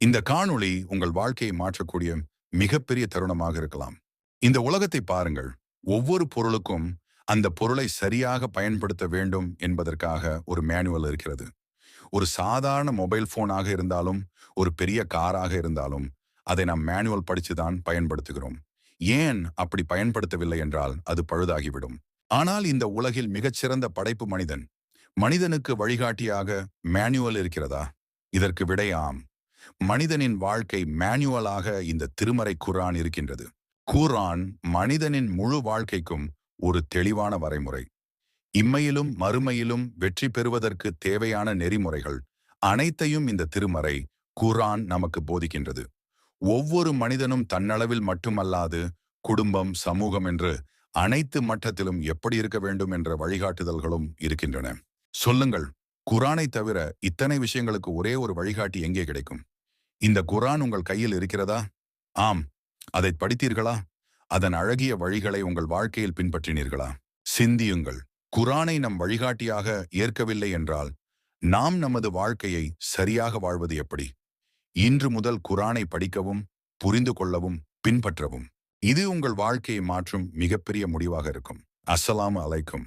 இந்த காணொளி உங்கள் வாழ்க்கையை மாற்றக்கூடிய மிகப்பெரிய தருணமாக இருக்கலாம். இந்த உலகத்தை பாருங்கள். ஒவ்வொரு பொருளுக்கும் அந்த பொருளை சரியாக பயன்படுத்த வேண்டும் என்பதற்காக ஒரு மேனுவல் இருக்கிறது. ஒரு சாதாரண மொபைல் போனாக இருந்தாலும் ஒரு பெரிய காராக இருந்தாலும் அதை நாம் மேனுவல் படிச்சுதான் பயன்படுத்துகிறோம். ஏன் அப்படி பயன்படுத்தவில்லை என்றால் அது பழுதாகிவிடும். ஆனால் இந்த உலகில் மிகச்சிறந்த படைப்பு மனிதன் மனிதனுக்கு வழிகாட்டியாக மேனுவல் இருக்கிறதா? இதற்கு விடை ஆம் மனிதனின் வாழ்க்கை மேனுவலாக இந்த திருமறை குரான் இருக்கின்றது. குரான் மனிதனின் முழு வாழ்க்கைக்கும் ஒரு தெளிவான வரைமுறை. இம்மையிலும் மறுமையிலும் வெற்றி பெறுவதற்கு தேவையான நெறிமுறைகள் அனைத்தையும் இந்த திருமறை குரான் நமக்கு போதிக்கின்றது. ஒவ்வொரு மனிதனும் தன்னளவில் மட்டுமல்லாது குடும்பம் சமூகம் என்று அனைத்து மட்டத்திலும் எப்படி இருக்க வேண்டும் என்ற வழிகாட்டுதல்களும் இருக்கின்றன. சொல்லுங்கள் குரானை தவிர இத்தனை விஷயங்களுக்கு ஒரே ஒரு வழிகாட்டி எங்கே கிடைக்கும்? இந்த குரான் உங்கள் கையில் இருக்கிறதா? ஆம். அதை படித்தீர்களா? அதன் அழகிய வழிகளை உங்கள் வாழ்க்கையில் பின்பற்றினீர்களா? சிந்தியுங்கள். குரானை நம் வழிகாட்டியாக ஏற்கவில்லை என்றால் நாம் நமது வாழ்க்கையை சரியாக வாழ்வது எப்படி? இன்று முதல் குரானை படிக்கவும் புரிந்து கொள்ளவும் பின்பற்றவும். இது உங்கள் வாழ்க்கையை மாற்றும் மிகப்பெரிய முடிவாக இருக்கும். அஸ்ஸலாமு அலைக்கும்.